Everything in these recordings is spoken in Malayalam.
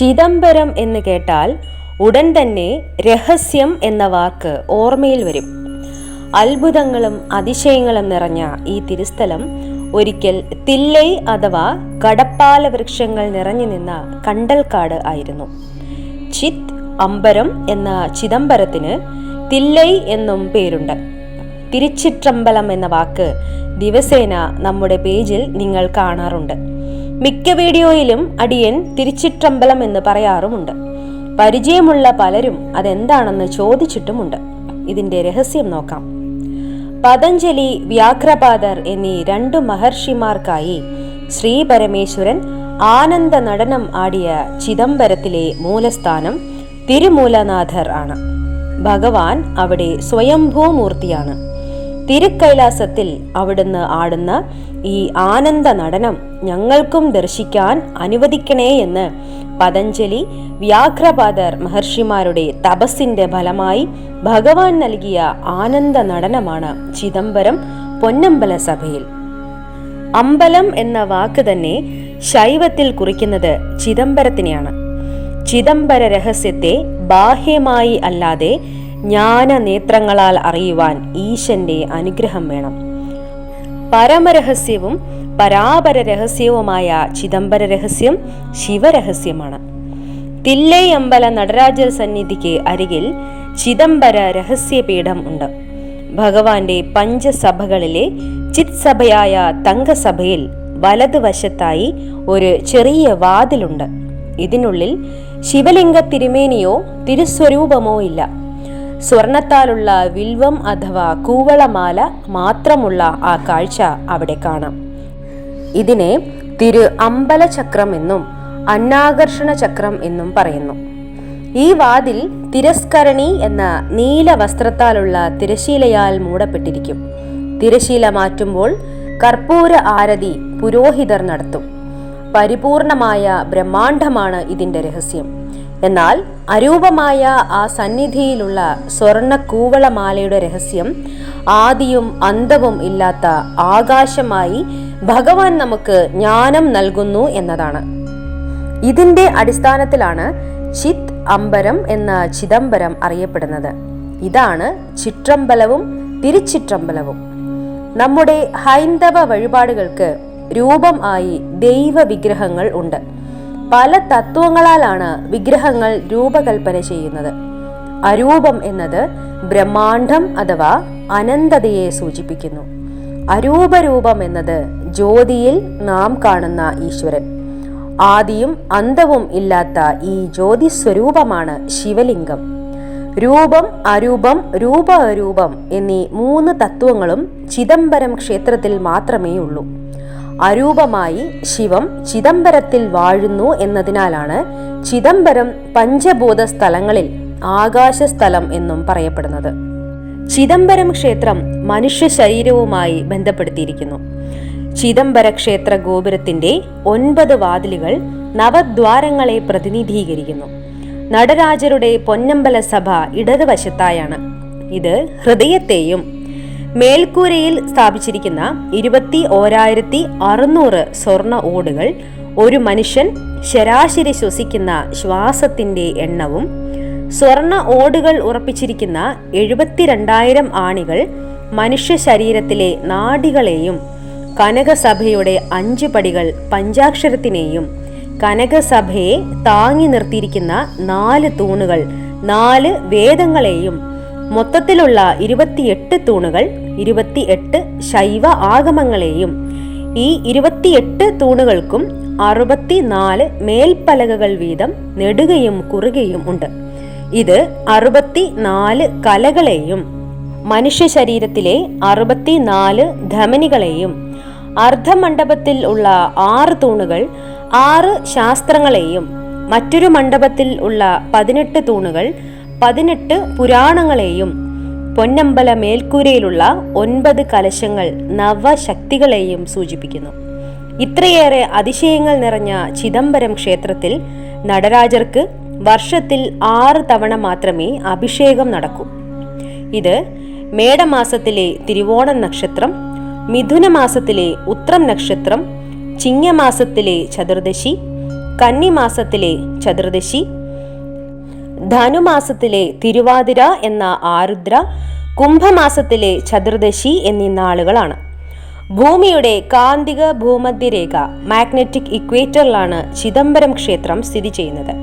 ചിദംബരം എന്ന് കേട്ടാൽ ഉടൻ തന്നെ രഹസ്യം എന്ന വാക്ക് ഓർമ്മയിൽ വരും. അത്ഭുതങ്ങളും അതിശയങ്ങളും നിറഞ്ഞ ഈ തിരുസ്ഥലം ഒരിക്കൽ തില്ലൈ അഥവാ കടപ്പാല വൃക്ഷങ്ങൾ നിറഞ്ഞു നിന്ന കണ്ടൽക്കാട് ആയിരുന്നു. ചിത് അമ്പരം എന്ന ചിദംബരത്തിന് തില്ലൈ എന്നും പേരുണ്ട്. തിരുച്ചിറ്റമ്പലം എന്ന വാക്ക് ദിവസേന നമ്മുടെ പേജിൽ നിങ്ങൾ കാണാറുണ്ട്. മിക്ക വീഡിയോയിലും അടിയൻ തിരിച്ചിട്ടമ്പലം എന്ന് പറയാറുമുണ്ട്. പരിചയമുള്ള പലരും അതെന്താണെന്ന് ചോദിച്ചിട്ടുമുണ്ട്. ഇതിന്റെ രഹസ്യം നോക്കാം. പതഞ്ജലി വ്യാഘ്രപാദർ എന്നീ രണ്ടു മഹർഷിമാർക്കായി ശ്രീ പരമേശ്വരൻ ആനന്ദ നടനം ആടിയ ചിദംബരത്തിലെ മൂലസ്ഥാനം തിരുമൂലനാഥർ ആണ്. ഭഗവാൻ അവിടെ സ്വയംഭൂമൂർത്തിയാണ്. തിരുക്കൈലാസത്തിൽ അവിടുന്ന് ആടുന്ന ഈ ആനന്ദ നടനം ഞങ്ങൾക്കും ദർശിക്കാൻ അനുവദിക്കണേ എന്ന് പതഞ്ജലി വ്യാഘ്രപാദർ മഹർഷിമാരുടെ തപസ്സിന്റെ ഫലമായി ഭഗവാൻ നൽകിയ ആനന്ദ നടനമാണ് ചിദംബരം പൊന്നമ്പല സഭയിൽ. അമ്പലം എന്ന വാക്ക് തന്നെ ശൈവത്തിൽ കുറിക്കുന്നത് ചിദംബരത്തിനെയാണ്. ചിദംബര രഹസ്യത്തെ ബാഹ്യമായി അല്ലാതെ ജ്ഞാന നേത്രങ്ങളാൽ അറിയുവാൻ ഈശന്റെ അനുഗ്രഹം വേണം. പരമരഹസ്യവും പരാപര രഹസ്യവുമായ ചിദംബര രഹസ്യം ശിവരഹസ്യമാണ്. തില്ലൈ അമ്പല നടരാജ സന്നിധിക്ക് അരികിൽ ചിദംബര രഹസ്യപീഠം ഉണ്ട്. ഭഗവാന്റെ പഞ്ചസഭകളിലെ ചിത് സഭയായ തങ്കസഭയിൽ വലതുവശത്തായി ഒരു ചെറിയ വാതിലുണ്ട്. ഇതിനുള്ളിൽ ശിവലിംഗ തിരുമേനിയോ തിരുസ്വരൂപമോ ഇല്ല. സ്വർണത്താലുള്ള വിൽവം അഥവാ കൂവളമാല മാത്രമുള്ള ആ കാഴ്ച അവിടെ കാണാം. ഇതിനെ തിരു അമ്പല ചക്രം എന്നും അന്നാകർഷണ ചക്രം എന്നും പറയുന്നു. ഈ വാതിൽ തിരസ്കരണി എന്ന നീല വസ്ത്രത്താലുള്ള തിരശീലയാൽ മൂടപ്പെട്ടിരിക്കും. തിരശീല മാറ്റുമ്പോൾ കർപ്പൂര ആരതി പുരോഹിതർ നടത്തും. പരിപൂർണമായ ബ്രഹ്മാണ്ഡമാണ് ഇതിന്റെ രഹസ്യം. എന്നാൽ അരൂപമായ ആ സന്നിധിയിലുള്ള സ്വർണ കൂവളമാലയുടെ രഹസ്യം ആദിയും അന്തവും ഇല്ലാത്ത ആകാശമായി ഭഗവാൻ നമുക്ക് ജ്ഞാനം നൽകുന്നു എന്നതാണ്. ഇതിന്റെ അടിസ്ഥാനത്തിലാണ് ചിത് അംബരം എന്ന ചിദംബരം അറിയപ്പെടുന്നത്. ഇതാണ് ചിത്രമ്പലവും തിരുച്ചിത്രമ്പലവും നമ്മുടെ ഹൈന്ദവ വഴിപാടുകൾക്ക് രൂപം ആയി ദൈവ വിഗ്രഹങ്ങൾ ഉണ്ട്. പല തത്വങ്ങളാലാണ് വിഗ്രഹങ്ങൾ രൂപകൽപ്പന ചെയ്യുന്നത്. അരൂപം എന്നത് ബ്രഹ്മാണ്ഡം അഥവാ അനന്തതയെ സൂചിപ്പിക്കുന്നു. അരൂപരൂപം എന്നത് ജ്യോതിയിൽ നാം കാണുന്ന ഈശ്വരൻ. ആദിയും അന്തവും ഇല്ലാത്ത ഈ ജ്യോതി സ്വരൂപമാണ് ശിവലിംഗം. രൂപം അരൂപം രൂപ അരൂപം എന്നീ മൂന്ന് തത്വങ്ങളും ചിദംബരം ക്ഷേത്രത്തിൽ മാത്രമേ ഉള്ളൂ അരൂപമായി ശിവം ചിദംബരത്തിൽ വാഴുന്നു എന്നതിനാലാണ് ചിദംബരം പഞ്ചഭൂത സ്ഥലങ്ങളിൽ ആകാശസ്ഥലം എന്നും പറയപ്പെടുന്നത്. ചിദംബരം ക്ഷേത്രം മനുഷ്യ ശരീരവുമായി ബന്ധപ്പെടുത്തിയിരിക്കുന്നു. ചിദംബര ക്ഷേത്ര ഗോപുരത്തിന്റെ ഒൻപത് വാതിലുകൾ നവദ്വാരങ്ങളെ പ്രതിനിധീകരിക്കുന്നു. നടരാജരുടെ പൊന്നമ്പല സഭ ഇടതുവശത്തായാണ്. ഇത് ഹൃദയത്തെയും മേൽക്കൂരയിൽ സ്ഥാപിച്ചിരിക്കുന്ന ഇരുപത്തി ഓരായിരത്തി അറുന്നൂറ് സ്വർണ ഓടുകൾ ഒരു മനുഷ്യൻ ശരാശരി ശ്വസിക്കുന്ന ശ്വാസത്തിന്റെ എണ്ണവും സ്വർണ ഓടുകൾ ഉറപ്പിച്ചിരിക്കുന്ന എഴുപത്തിരണ്ടായിരം ആണികൾ മനുഷ്യ ശരീരത്തിലെ നാടികളെയും കനകസഭയുടെ അഞ്ച് പടികൾ പഞ്ചാക്ഷരത്തിനെയും കനകസഭയെ താങ്ങി നിർത്തിയിരിക്കുന്ന നാല് തൂണുകൾ നാല് വേദങ്ങളെയും മൊത്തത്തിലുള്ള ഇരുപത്തിയെട്ട് തൂണുകൾ ഇരുപത്തിയെട്ട് ശൈവ ആഗമങ്ങളെയും ഈ ഇരുപത്തിയെട്ട് തൂണുകൾക്കും അറുപത്തിനാല് മേൽപ്പലകകൾ വീതം നെടുകയും കുറുകയും ഉണ്ട്. ഇത് അറുപത്തിനാല് കലകളെയും മനുഷ്യ ശരീരത്തിലെ അറുപത്തിനാല് ധമനികളെയും അർദ്ധമണ്ഡപത്തിൽ ഉള്ള ആറ് തൂണുകൾ ആറ് ശാസ്ത്രങ്ങളെയും മറ്റൊരു മണ്ഡപത്തിൽ ഉള്ള പതിനെട്ട് തൂണുകൾ പതിനെട്ട് പുരാണങ്ങളെയും പൊന്നമ്പല മേൽക്കൂരയിലുള്ള ഒൻപത് കലശങ്ങൾ നവശക്തികളെയും സൂചിപ്പിക്കുന്നു. ഇത്രയേറെ അതിശയങ്ങൾ നിറഞ്ഞ ചിദംബരം ക്ഷേത്രത്തിൽ നടരാജർക്ക് വർഷത്തിൽ ആറ് തവണ മാത്രമേ അഭിഷേകം നടക്കൂ. ഇത് മേടമാസത്തിലെ തിരുവോണം നക്ഷത്രം മിഥുനമാസത്തിലെ ഉത്രം നക്ഷത്രം ചിങ്ങമാസത്തിലെ ചതുർദശി കന്നിമാസത്തിലെ ചതുർദശി ധനുമാസത്തിലെ തിരുവാതിര എന്ന ആരുദ്ര കുംഭമാസത്തിലെ ചതുർദശി എന്നീ നാളുകളാണ്. ഭൂമിയുടെ കാന്തിക ഭൂമധ്യരേഖ മാഗ്നറ്റിക് ഇക്വേറ്ററിലാണ് ചിദംബരം ക്ഷേത്രം സ്ഥിതി ചെയ്യുന്നത്.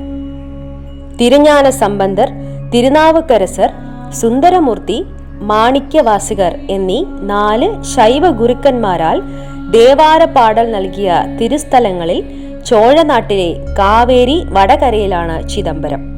തിരുഞാന സമ്പന്തർ തിരുനാവുക്കരസർ സുന്ദരമൂർത്തി മാണിക്യവാസികർ എന്നീ നാല് ശൈവ ഗുരുക്കന്മാരാൽ ദേവാര പാടൽ നൽകിയ തിരുസ്ഥലങ്ങളിൽ ചോഴനാട്ടിലെ കാവേരി വടകരയിലാണ് ചിദംബരം.